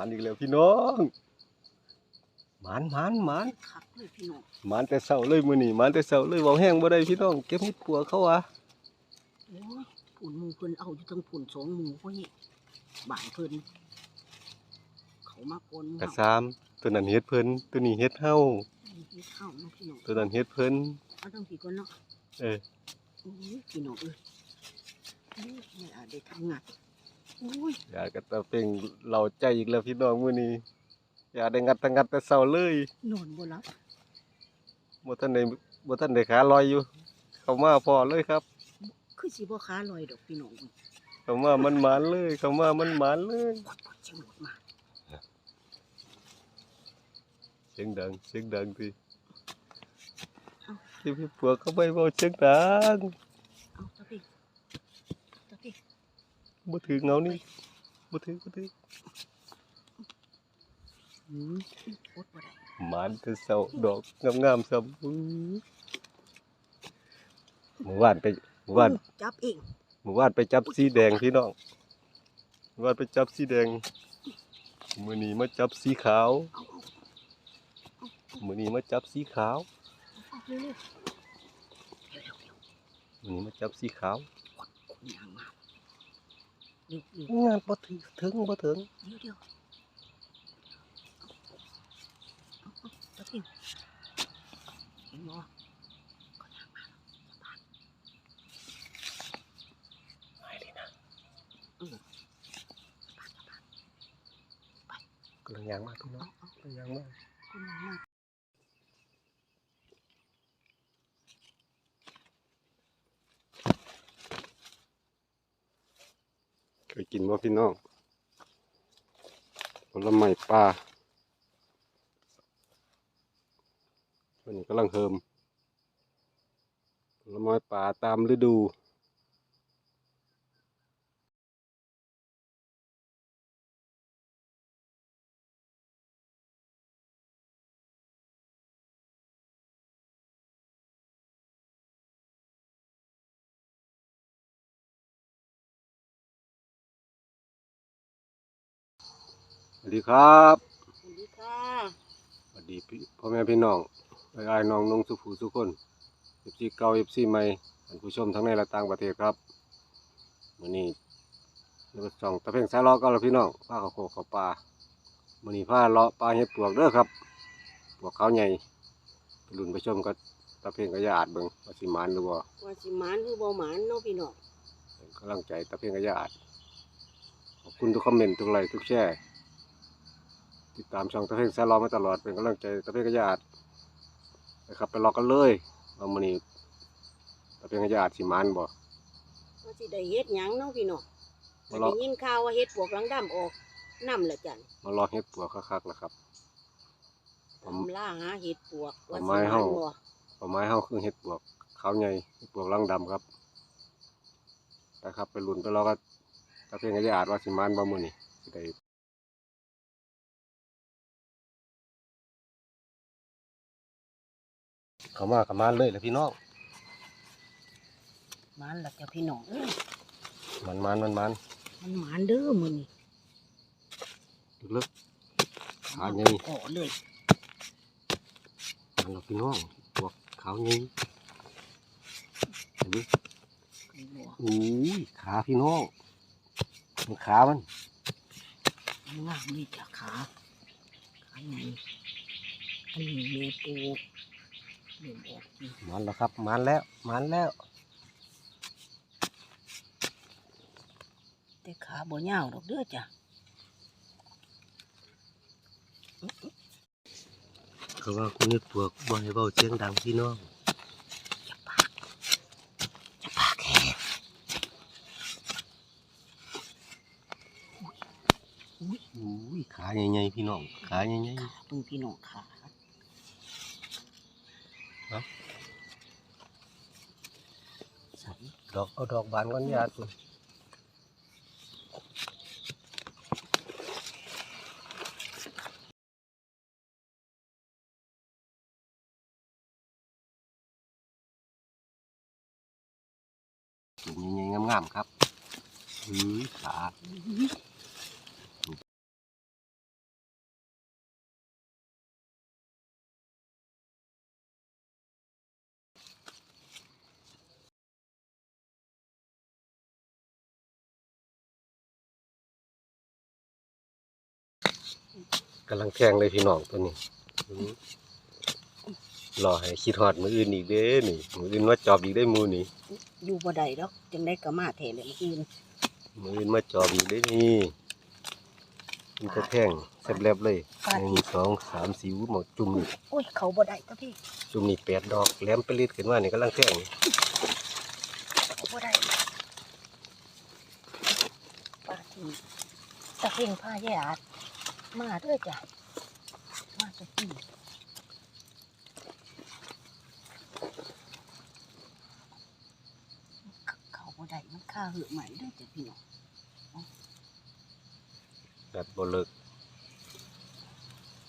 านอีกแล้วพี่น้องหมานหมานหมานคักเลยพี่น้องหมานแต่เช้าเลยมื้อนี้หมานแต่เช้าเลยเว้าแห้งบ่ได้พี่น้อง เก็บเห็ดปัวเขาว่ะโอ้ยผุนหมูเพิ่นเอาอยู่ทั้งผุนสองหมูพ่อนี่บ้านเพิ่นเขามาปนหมูกระเฮาซามตัวนั้นเฮ็ดเพิ่นตัวนี้เฮ็ดเฮาเฮ็ดข้าวเนาะพี่น้องตัวนั้นเฮ็ดเพิ่นเอาทั้งพี่ก่อนเนาะเออโอ้ยพี่น้องเอ้ยโอ้ยไม่อาจได้ทำงานโอ้ยอยากกระตะเป่งเราใจอีกแล้วพี่น้องมื้อนี้อยากได้งัดแตงัดแต่เช้าเลยนอนบ่หลับบ่ทันได้บ่ทันได้ขาลอยอยู่ เข้ามาพอเลยครับ คือสิบ่ขาลอยดอกพี่น้องเอ้ยเข้ามามันหมานเลยเข้ามามันหมานเลยกดกดจังหวดมาเสียงดังเสียงดังสิที่พี่ปัวเขาไปบอกเสียงดัง เอาตะพี่ตะพี่ บ่ถือเงานี่บ่ถือบ่ถืออืมกดบ่ได้หมานแต่เศร้าดอกงามๆซ้ำอื้อเมื่อวานไปเมื่อวานจับเองเมื่อวานไปจับสีแดงพี่น้องเมื่อวานไปจับสีแดงมื้อนี้มาจับสีขาวเอาเอามื้อนี้มาจับสีขาวเอาเร็วๆเร็วๆเร็วมื้อนี้มาจับสีขาว ๆกดกดยางมาเร็วๆงานบ่ถึงถึงบ่ถึงเดี๋ยวเดี๋ยวเอาเอาตะพี่เห็นบ่ก็ยางมาจะผ่านไม่เลยนะอืมกำลังยางมากพี่น้องเอาเอากำลังยางมากคุณยางมาเกินบ่พี่น้องผลไม้ป่าวันนี้กำลังเฮิมผลไม้ป่าตามฤดู สวัสดีครับสวัสดีค่ะสวัสดีพี่พ่อแม่พี่น้องไอ้ายน้องนงสุภูสุคนเอฟซีเก่าเอฟซีใหม่ท่านผู้ชมทั้งในและต่างประเทศครับมื้อนี้เราส่องตะเพ่งสายล้อก็แล้วพี่น้องพาเขาโคกเขาปลามื้อนี้พาเลาะปลาเห็ดปวกเด้อครับปวกเขาใหญ่ไปลุ้นไปชมก็ตะเพ่งก็อย่าอาดเบิ่งว่าสิหมานหรือบ่ว่าสิหมานหรือบ่หมานเนาะพี่น้องเป็นกำลังใจตะเพ่งก็อย่าอาดขอบคุณทุกคอมเมนต์ทุกไลค์ทุกแชร์ ติดตามช่องตะเพ่งสายล้อมาตลอดเป็นกำลังใจตะเพ่งก็อย่าอาดนะครับ ไปรอกันเลยว่ามื้อนี้ตะเพียงญาติสิมานบ่ว่าสิได้เฮ็ดหยังเนาะพี่น้องมาได้รอยินข่าวว่าเฮ็ดปวกหลังดำออกน้ำละจันมารอเฮ็ดปัวคักๆนะครับ ผมตำล่าหาเห็ดปวกว่าผมสิไม่หาเฮานบ่ป่าไม้เฮาคือเฮ็ดปวกขาวใหญ่เฮ็ดปวกลังดำครับนะครับ ไปลุ้นไปรอกันตะเพียงญาติว่าสิมานบ่มื้อนี้สิได้ เข้ามาเข้ามาเลยแหละพี่น้องหมานละจ้ะพี่น้องเอ้ยมันมันมันมันมันหมานเด้อมื้อนี้ลึกๆขาใหญ่ขอเลยมันแล้วพี่น้องปวกขาวใหญ่เห็นไหมคือบ่อุ้ยขาพี่น้องมันขามันมันงามนี่จ้ะขาขาใหญ่อันนี้เมปูเริ่ มออกนี่มันแล้วครับมันแล้วมันแล้ว แต่ขาบ่ยาวดอกเด้อจ้ะเขาว่าคุณนี่ปวกบ่ให้เบาเสียงดังพี่น้องจะปากจะปากแห้งอุ้ยอุ้ยขาใหญ่ๆพี่น้องขาใหญ่ขาเพิ่งพี่น้องขา เอ้า ใส่ ๆด อกเอาดอกบานก่อนญาตุงามๆครับอุ้ยขา กำลังแทงเลยพี่น้องตัวนี้อื้อรอให้คิดฮอดมืออื่นอีกเด้นี่มืออื่นมาจอบอีกได้หมูนี่อยู่บ่ได้ดอกจังได้ก็มาแท้เลยอื่นมืออื่นมาจอบอีกได้นี่มันจะแทงแซ่บแลบเลยหนึ่งสองสามสี่อู้หมดจุ่มนี่โอ้ยเขาบ่ได้ตะพี่จุ่มนี่แปดดอกแหลมไปลิดขึ้นมานี่กำลังแทงเขาบ่ได้ปาทีตะเพ่งผ้าแย่อาด มาเด้อจ้ะ มาตะพี่เขาบ่ได้มันค่าเหอะใหม่เด้อจ้ะพี่น้องกัดบเลิก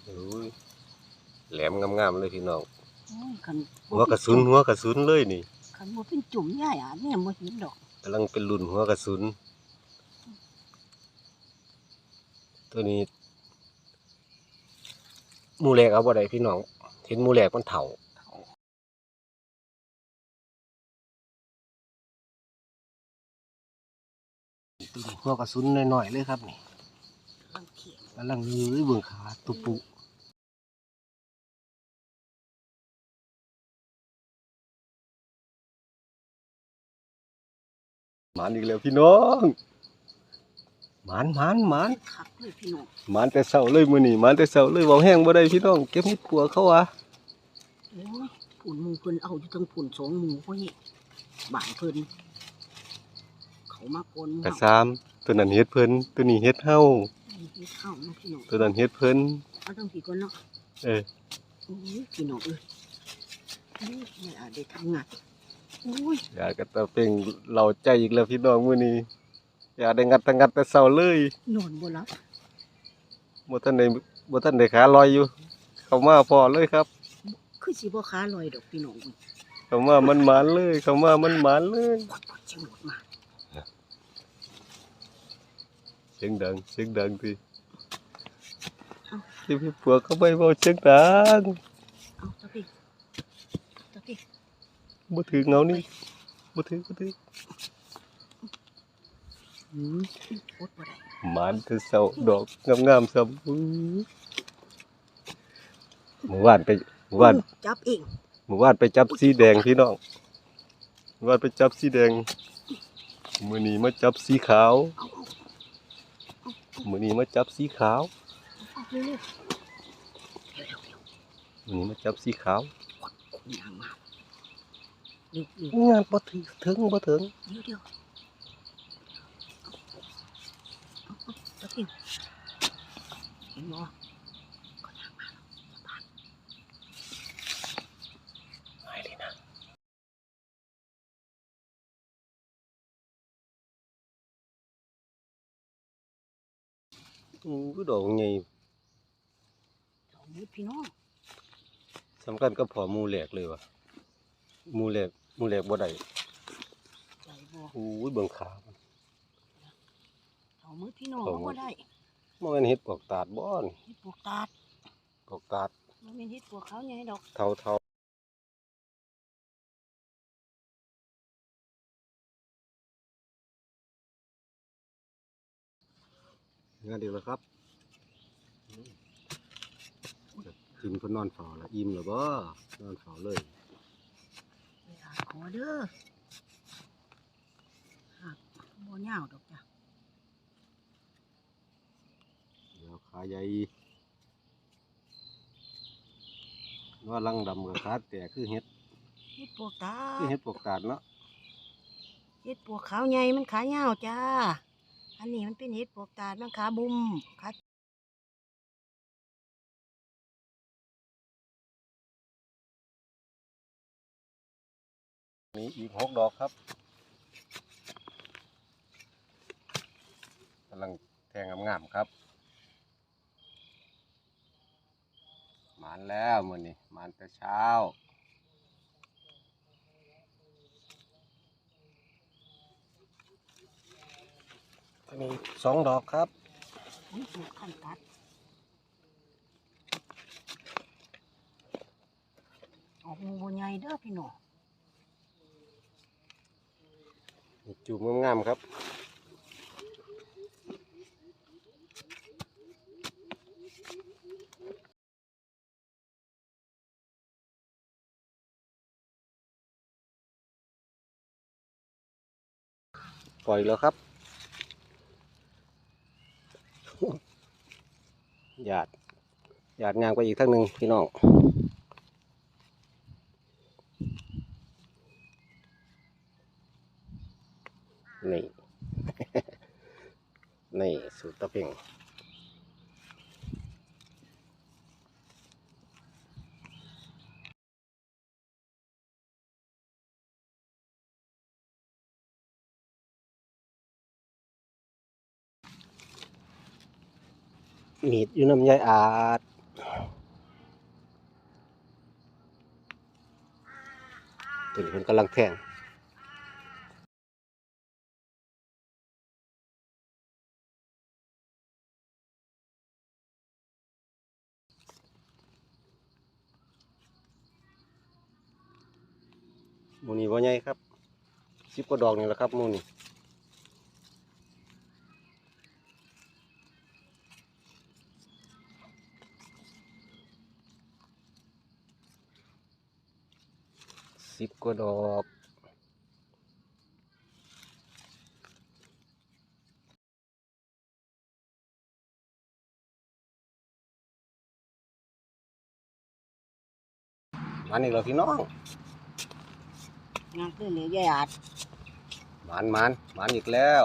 อุ้ยแหลมงามๆเลยพี่น้องโอ้ยคันหัวกระสุนหัวกระสุนเลยนี่คันบ่เป็นจุ่มย่ายอาดเนี่ยบ่เห็นดอกกำลังเป็นรุ่นหัวกระสุน ตัวนี้ หมูแหลกเอาบ่ได้พี่น้องเห็นหมูแหลกมันเถ่าเขาตัวนี้หัวกระสุนน้อยๆเลยครับนี่ลังเขียงกำลังเลื้อยเบิ่งขาตุปุหมานอีกแล้วพี่น้องห มานหมานหมานคักเลยพี่น้องหมานแต่เช้าเลยมื้อนี้หมานแต่เช้าเลยเว้าแห้งบ่ได้พี่น้องเก็บเห็ดปัวเขาวะโอ้ยผุนหมูเพิ่นเอาอยู่ทั้งผุนสองหมูเพราะนี่บ้านเพิ่นเขามาโกนหมูกระซามตัวนั้นเฮ็ดเพิ่นตัวนี้เฮ็ดเฮาให้เข้านะพี่น้องตัวนั้นเฮ็ดเพิ่นเอาต้องผีก่อนเนาะเออโอ้ยพี่น้องเอ้ยโอ้ยไม่อาจได้ทำงานโอ้ยอยากกระตะเป่งเราใจอีกแล้วพี่น้องมื้อนี้ อยากได้งัดแต่งัดแต่เช้าเลยนอนบ่หลับบ่ทันได้บ่ทันได้ขาลอยอยู่ เข้ามาพอเลยครับ คือสิบ่ขาลอยดอกพี่น้องเอ้ยเข้ามามันหมานเลย เข้ามามันหมานเลยกดกดเชียงหมดมาเสียงดังเสียงดังทีที่พี่ปัวเขาไม่เบาเสียงดังเอาตะพี่ตะพี่บ่ถือเงานี่บ่ถือบ่ถืออืมกดบ่ได้ หมานแต่เสาดอกงามๆซ้ำอื้อเมื่อวานไปเมื่อวานจับเองเมื่อวานไปจับสีแดงพี่น้องเมื่อวานไปจับสีแดงมื้อนี้มาจับสีขาวเอาเอามื้อนี้มาจับสีขาวเอาเร็วๆเร็วๆเร็วมื้อนี้มาจับสีขาวๆกดกดยางมาเร็วๆงานบ่ถึงถึงบ่ถึงเดี๋ยว เดี๋ยวเอาเอาตะกิ้วเห็นบ่ก็ทางมาแล้วบ้านไปเลยนะอู้ดอกใหญ่สองมือพี่น้องสำคัญก็พอหมูแหลกเลยว่ะหมูแหลกหมูแหลกบ่ได้ใจบ่ อู้ยเบิ่งขามัน สองมือพี่น้องสองมื้อก็ได้บ่แม่นเฮ็ดปอกตาดบ่นี่เฮ็ดปวกตาดปอกตาดมันเป็นเฮ็ดปวกเขาไงดอกเท่าเท่างานเดียวแล้วครับกินเพิ่นนอนเฝ้าแล้วอิ่มแล้วบ่นอนเฝ้าเลยไปหาขอเด้อหากบ่ยาวดอกจ้ะ เดี๋ยว ขาใหญ่ว่าลังดำกับขาแต่คือเฮ็ดเฮ็ดปวกตาคือดเฮ็ดปกตาดเนาะเฮ็ดปวกขาวใหญ่มันขายาวจ้า อันนี้มันเป็นเฮ็ดปวกตาดมันขาบุ้มขามีอีกหกดอกครับกำลังแทงงามๆครับหมานแล้วมื้อนี้หมานแต่เช้า อันนี้สองดอกครับนี่ปวกขั้นตัดออกหมูบ่ใหญ่เด้อพี่น้องจูบงามๆครับ ปล่อยแล้วครับหยาดหยาดงางไปอีกทั้งหนึ่งพี่น้องนี่ นี่ สูตรตะเพ่ง มีดอยู่น้ำยายอาดตัวนี้มันกำลังแทงมูนี่บ่ใหญ่ครับสิบกว่าดอกนี่แหละครับมูนี่ กว่าดอกมันอีกแล้วพี่น้องงานคือเหลือยายอาดหมันหมันหมันอีกแล้ว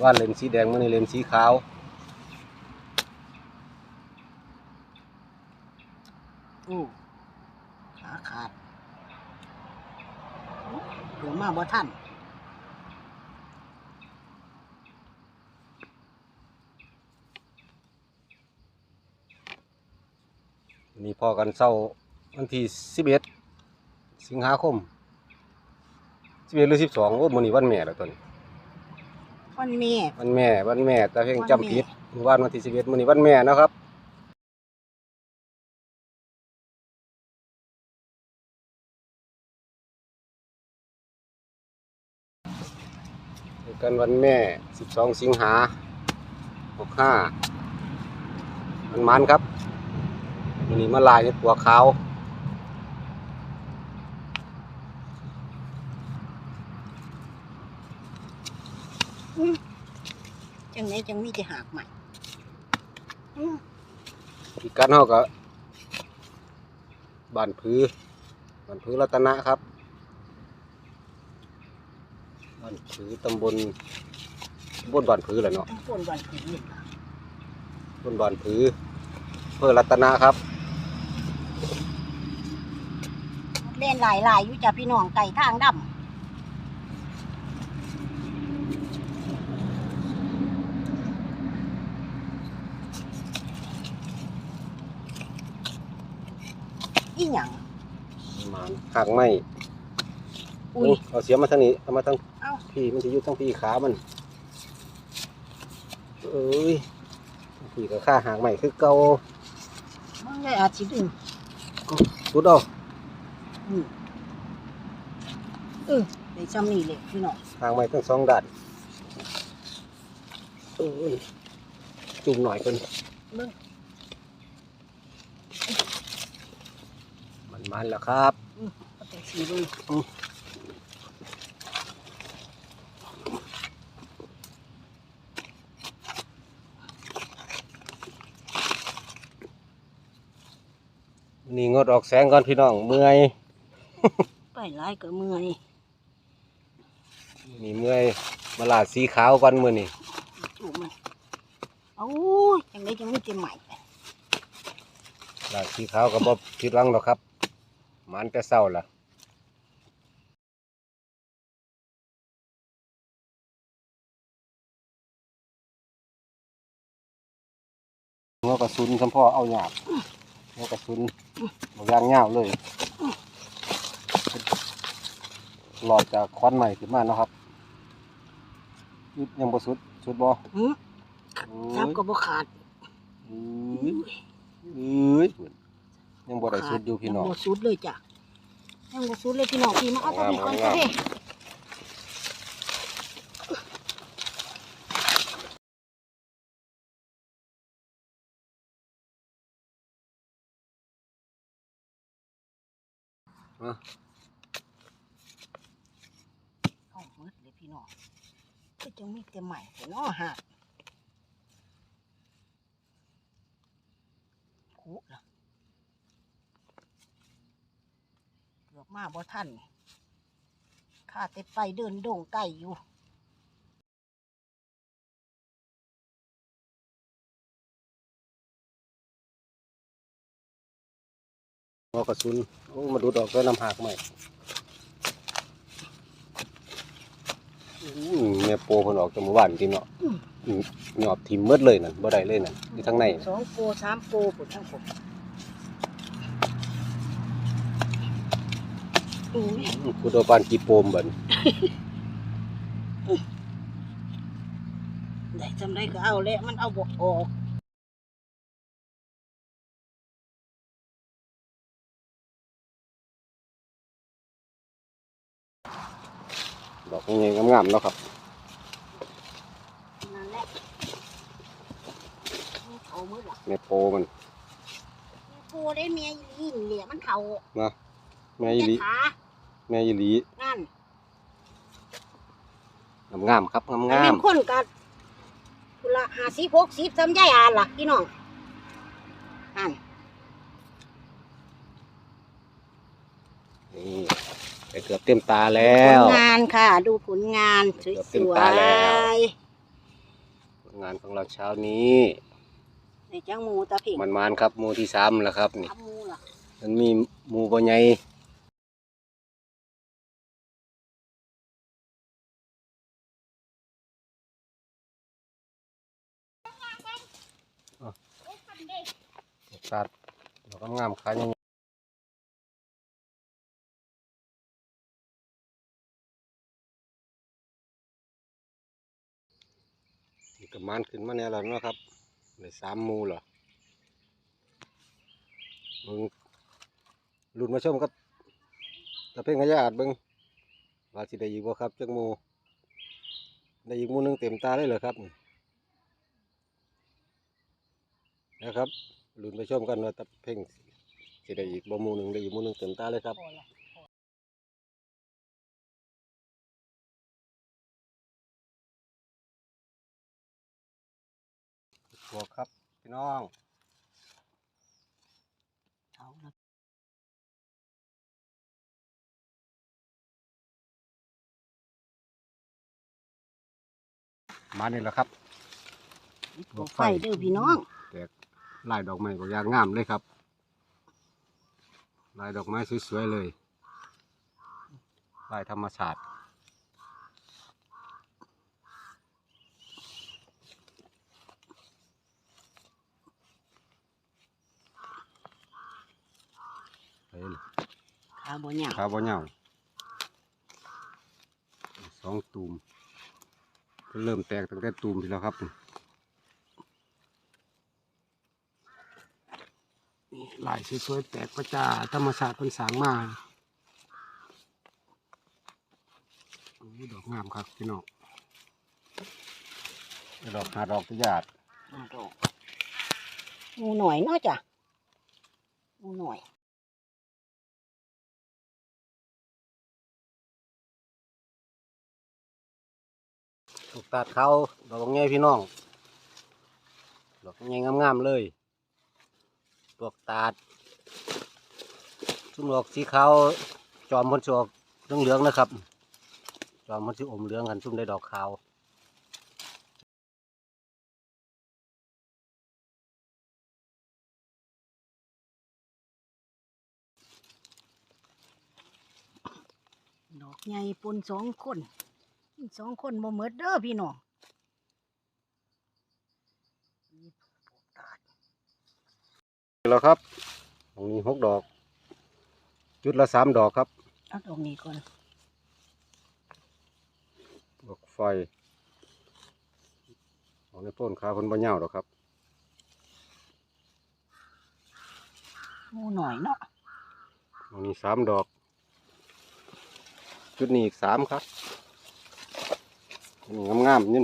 ว่าเลนสีแดงมันนี่เลนสีขาว โอ้ขาขาดเดี๋ยวมาบ่ท่านนี่พอกันเศร้าวันที่สิบเอ็ดสิงหาคมสิบเอ็ดหรือสิบสองโอ้มันนี่วันแม่แล้วตอนนี้วันเมีวันแม่วันแม่แต่เพียงวันแม่จำผิดเมื่อวานวันที่สิบเอ็ดมันนี่วันแม่นะครับ กันวันแม่สิบสองสิงหาหกห้ามันมันครับมันนี่มาลายในตัวขาวจังไหนจังมีจะหากใหม่อืมอีกกันเฮาก็บ้านผือบ้านผือรัตนะครับ บ้านผือตำบลตำบลบ้านผือแหละเนาะต้องพ่นวันผืนนี่ล่ะตำบลบ้านผืออำเพื่อรัตนะครับ เล่นหลายหลายๆอยู่จ้ะพี่น้องไก่ทางดำอีหยังหมานหางไม้อุ้ย เอาเสียมาทางนี้เอามาทางเอ้า พี่มันจะอยู่ทางพี่ขามันเอ้ยพี่ก็ค่าหางไม้คือเก่ามันเลยอาจสิดึงสุดเอาอืมเออได้ซ้ำนี่เลยพี่น้องหางไม้ทั้งสองด้านเอ้ยจุ่มหน่อยกันเบิ่งมันมันแล้วครับเอาแต่สีเนี่งดออกแสงก่อนพี่น้องเมื่อย ไปหลายก็เมื่อยนี่เมื่อยมาลาดสีขาวก่อนมือนี่จูบมันโอ้ยจังไดจังมีแต่ใหม่ลาดสีขาวก็บ่ผิดหวังหรอกครับมันแต่เศร้าล่ะหัวกระสุนคำพ่อเอาหยาบ หัวกระสุนบางอย่างเงาวเลยหลอดจากควันใหม่ขึ้นมาเนาะครับยังบ่สุดสุดบ่หืมโอ้ซับยก็บ่ขาดเอ้ยเอ้ยยังบ่ได้สุดอยู่พี่น้องยังบ่สุดเลยจ้ะยังบ่สุดเลยพี่น้องพี่มาเอาตัวนี้ก่อน งามๆเด้น้องก็จะมีแต่ใหม่แต่น้อหักคุล่ะเกือบมาบ่ทันข้าแต่ไปเดินดงไก่อยู่หัวกระสุน โอ้มาดูดออกด้วยน้ำหักใหม่อู้แม่โปเพิ่นออกจากหมู่บ้านจริงเนาะอืมอืมหยอบทิ่มหมดเลยนั่นบ่ได้เลยนั่นอยู่ทางในน่ะสองโปสามโปผุดทั้งผมอุ้ยกูโดนปานกี่โปมบัดนี้ได้จำได้ก็เอาแล้วมันเอาบกออก ดอกใหญ่ๆงามๆเนาะครับนั่นแหละเอามือหลักแม่โปมันปูได้เมียยินเหลี่ยมันเข่านะแม่อีหลีขาแม่อีหลีนั่นงามๆครับมันงาเป็มนคนกันกุละหาสิบหกสิบจำยายอ่านล่ะพี่น้องนั่นๆนี่ ไปเกือบเต็มตาแล้วผลงานค่ะ ดูผลงานสเกือบเต็มวตาแล้ว ยผลงานของเราเช้านี้ ๆในจังหมูตะเพ่งมันมานๆครับหมู่ที่สามแล้วครับนี่ ทำหมูล่ะมันมีหมู่บ่ใหญ่ตัดดอกงามๆขายยังนี่ ก็มันขึ้นมาแน่แล้วนะครับในสามมูเหรอมึงรุ่นมาชมครับตะเพ่งขยะอาดบิ้งว่าสิได้อีกบ่ครับจักหมูได้อีกมูหนึงเต็มตาเลยเหรอครับนะครับรุ่นไปชมกันว่าตะเพ่งสิได้อีกบ่มูหนึงได้อีกมูหนึงเต็มตาเลยครับ บวกครับ พี่น้องเอาละมานี่แหละครับกองไฟเด้อพี่น้องแตกลายดอกไม้ก็ยางงามเลยครับ ลายดอกไม้สวยๆเลย ลายธรรมชาติเฮ้ย ขาบ่หยังขาบ่เหงาสองตูมเริ่มแตกตั้งแต่ตูมที่แล้วครับนี่ลายสวยๆแตกประจาธรรมชาติเป็นสร้างมาโอ้ยดอกงามครับพี่น้องดอกหาดอกที่หยาดมาดอกหมูหน่อยเนาะจ้ะหมูหน่อย ถูกตัดเขาดอกง่ายพี่น้องดอกง่ายงามๆเลยดอกตาดชุ่มดอกสีขาวจอมมันจะออกเหลืองๆนะครับ จอมมันจะอมเหลืองกันชุ่มได้ดอกขาวดอกใหญ่ปนสองคน สองคนบ่หมดเด้อพี่น้องนี่ปลูกตาดแล้วครับตรงนี้หกดอก จุดละสามดอกครับเอาดอกนี้ก่อนดอกไฟของในต้นขาคนบ่เหยาวดอกครับหมูหน่อยเนาะตรงนี้สามดอก จุดนี้อีกสามครับนี่ งามๆนี่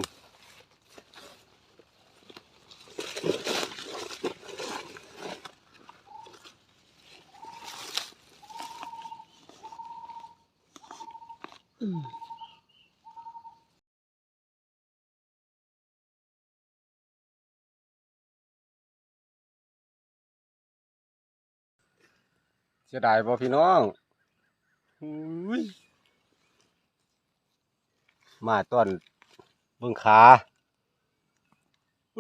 เสียดายบ่พี่น้องมาต้อน เบิ่งขา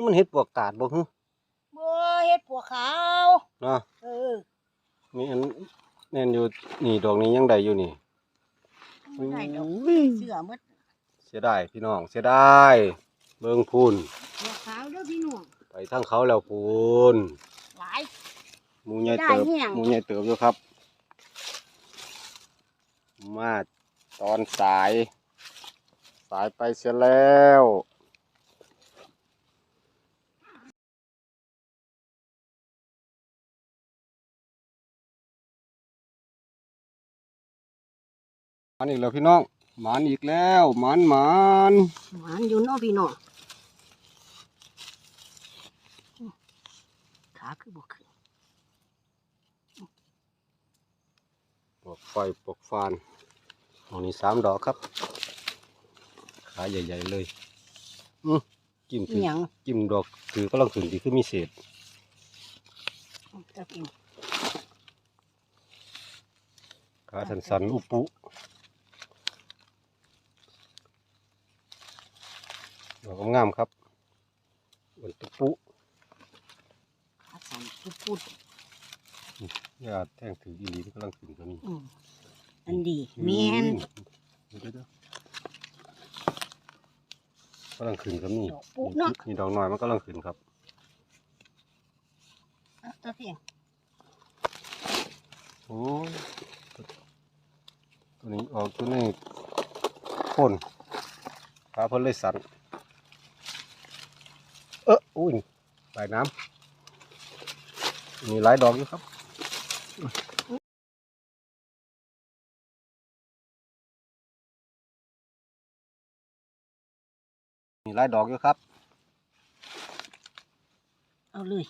มันเฮ็ดปวกตาดบ่ฮึบ่เฮ็ดปวกขาวเนาะเออนี่อันแน่นอยู่นี่ดอกนี้ยังได้อยู่นี่ไม่ได้ดอกอุ้ยเสื้อหมดเสียดายพี่น้องเสียดายเบิ่งพูนปวกขาวเด้อพี่น้องไปทางเขาแล้วพูนหลายหมูใหญ่ได้เติบแห้งหมูใหญ่เติบอยู่ครับ มาตอนสาย สายไปเสียแล้วหมันอีกแล้วพี่น้องหมันอีกแล้วหมันหมันหวานอยู่เนาะพี่น้องขาคือบ่ขึ้นปลอกไฟปลอกฟานตรงนี้สามดอกครับ ขาใหญ่ ๆ เลยอือจิ้มอีถือหยัง จิ้มดอกถือกำลังขึ้นดีคือมีเศษจะกินขาสันๆอุปุดอกงามๆครับเหมือนตุปุขาสั่นปุดอย่าแท่งถืออีหลีที่กำลังขึ้นก็มีๆอืมอันดีแม่นอืมเดี๋ยวๆ กำลังขึ้นก็มีดอกปุ๊เนาะนี่ดอกน้อยมันกำลังขึ้นครับเอาตัวเพียงโอ้ยตัวนี้ออกตัวนี้พ่นขาเพิ่นเลยสั่นเอออุ้ยใส่น้ำมีหลายดอกอยู่ครับ หลายดอกอยู่ครับ เอาเลย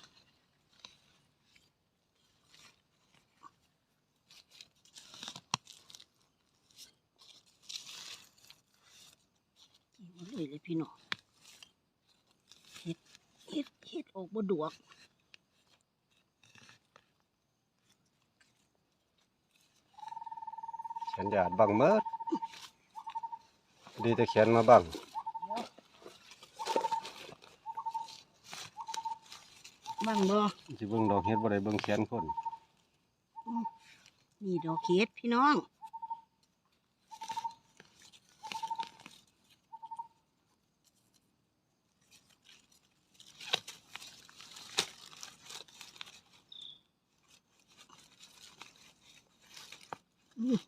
เอาเลยเลยพี่น้องเฮ็ดเฮ็ดเฮ็ดออกบ่ดวกเขียนหยาดบังเมิดดีแต่เขียนมาบัง บ้างบ่สิเบิ่งดอกเฮ็ดบ่ได้เบิ่งเขียนคนนี่ดอกเฮ็ดพี่น้องอืม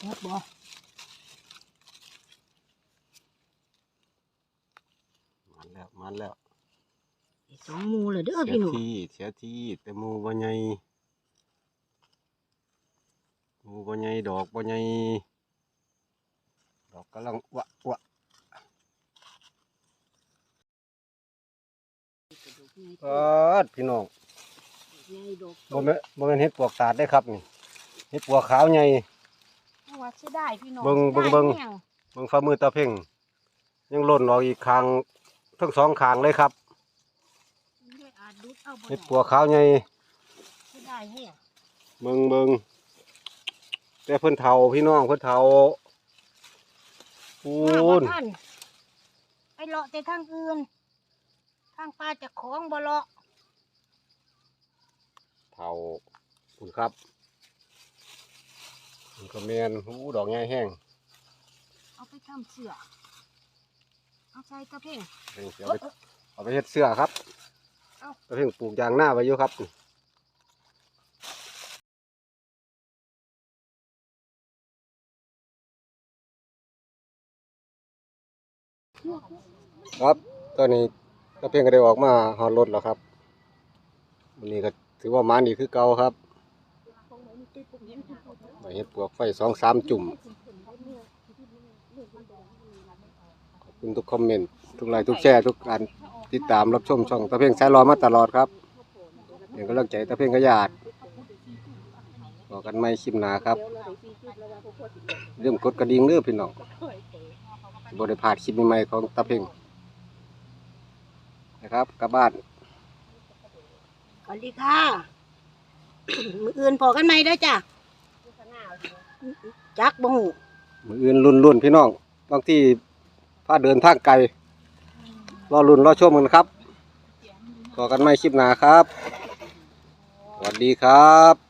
ครับบ่ มันแล้วมันแล้ว สองหมูเลยเด้อเสียพี่หนูที่เสียที่แต่หมู่บ่ใหญ่หมู่บ่ใหญ่ดอกบ่ใหญ่ดอกกำลังวะวะเอิดพี่น้องใหญ่ดอกบ่แม่นบ่แม่นเฮ็ดปวกตาดได้ครับนี่เฮ็ดปวกขาวใหญ่เอาว่าสิได้พี่น้องเบิ่งสิได้เบิ่งแห้งเบิ่งฝ่ามือตาเพ่ง ยังหล่นออกอีกข้างทั้งสองข้างเลยครับได้อาจดุด เอาบ่เฮ็ดได้ปวกขาวใหญ่สิได้แห้งเบิ่งเบิ่งแต่เพิ่นเฒ่าพี่น้องเพิ่นเฒ่าปูมาบ่นทันไปเลาะแต่ทางอื่นทางป่าเจะของบ่เลาะเฒ่าคุณครับมันก็แม่นหูดอกใหญ่แห้งเอาไปทำเสื้อเอาใส่ตะเพ่งเดี๋ยวสิเอาไปเอาไปเฮ็ดเสื้อครับ เอ้าตาเพ่งปลูกยางหน้าไว้อยู่ครับครับ ตอนนี้ตาเพ่งก็ได้ออกมาหอรถแล้วครับวันนี้ก็ถือว่ามานี่คือเก่าครับไปเฮ็ดปลวกไฟสองสามจุ่ม ขอบคุณทุกคอมเมนต์ ทุกไลค์ทุกแชร์ทุกการ ติดตามรับชมช่องตะเพ่งสายรอมาตลอดครับเป็นกำลังใจตะเพ่งขยาดบอกกันไม่คลิปหนาครับเรื่องกดกระดิ่งเด้อพี่น้องเบริพลาดคลิปใหม่ๆของตาเพ่งนะครับกลับบ้านสวัสดีค่ะ มืออื่นพอกันไหมเด้อจ้ะจักบ่หูมืออื่นรุ่นรุ่นๆพี่น้องบางที่พาเดินทางไกล รอรุ่นรอชมกันครับต่อกันไม่คลิปหนาครับ สวัสดีครับ